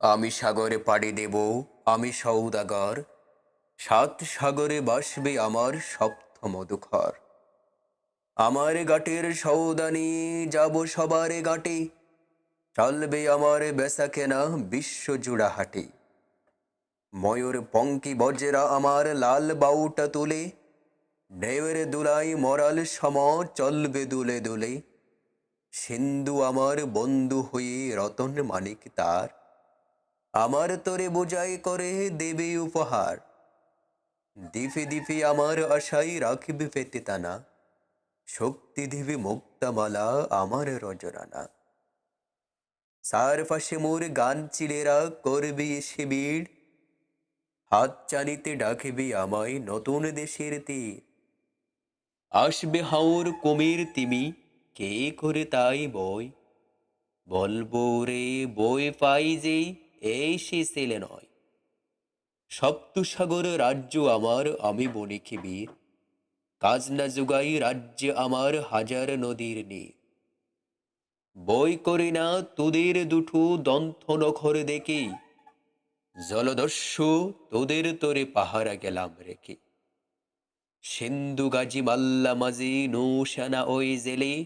আমি সাগরে পাড়ি দেব, আমি সৌদাগর। সাত সাগরে বাসবে আমার সপ্ত মধুখর আমার গাটের সৌদানি, যাব সবার গাটে। চলবে আমার বেসা কেনা বিশ্ব জুড়া হাটে। ময়ূর পঙ্কি বজ্রা আমার লাল বাউটা তুলে। ঢেউয়ের দুলাই মরাল সম চলবে দুলে দুলে। সিন্ধু আমার বন্ধু হয়ে রতন মানিক তার। আমার তোরে বোঝাই করে দেবে উপহার। দিফে দিফে আমার আশাই রাখবে পেতে তানা। শক্তি দিবি মুক্তামালা আমার রজরানা। সার পাশে মোর গান চিড়েরা করবি শিবির হাত চানিতে ডাকবি আমায় নতুন দেশের তীর। আসবে হাওর কুমির তিমি, কে করে তাই বই? বলব রে, বই পাই যে এই সে ছেলে নয়। সপ্তসাগর রাজ্য আমার, আমি বণিকে বীর কাজ না জুগাই রাজ্য আমার হাজার নদীর নীর বই করি না তোদের দুঠু দন্থ নখর দেখি। জলদস্যু তোদের তোরে পাহারা গেলাম রেখে। সিন্ধু গাজী মাল্লা মাঝি নৌসানা ওই জেলে।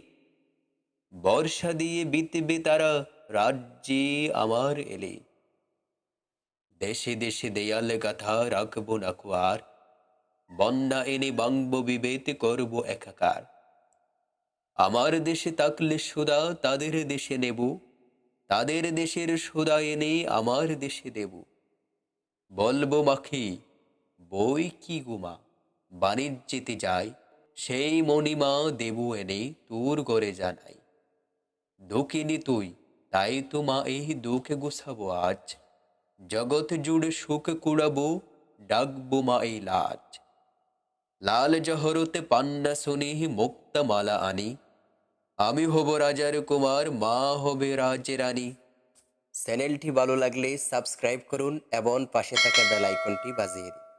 বর্ষা দিয়ে বিতবে তারা রাজ্যে আমার এলে। দেশে দেশে দেয়াল গাথা রাখব না কুয়ার। বন্যা এনে বাংব বিবেত করব একাকার। আমার দেশে তাকলে সুদা, তাদের দেশে নেব। তাদের দেশের সুদা এনে আমার দেশে দেব। বলব মাখি, বই কি গুমা বাণিজ্যেতে যাই, সেই মণিমা দেব এনে তোর গড়ে জানাই। দুঃখিনী তুই, তাই তো মা এই দুঃখে গুছাবো আজ। জগৎ জুড়ে সুখ কুড়াবো, ডাকবো মা এই লাজ। লাল জহরতে পান্না শুনি মুক্তা মালা আনি। আমি হব রাজার কুমার, মা হবে রানী। চ্যানেলটি ভালো লাগলে সাবস্ক্রাইব করুন এবং পাশে থাকা বেল আইকনটি বাজিয়ে দিন।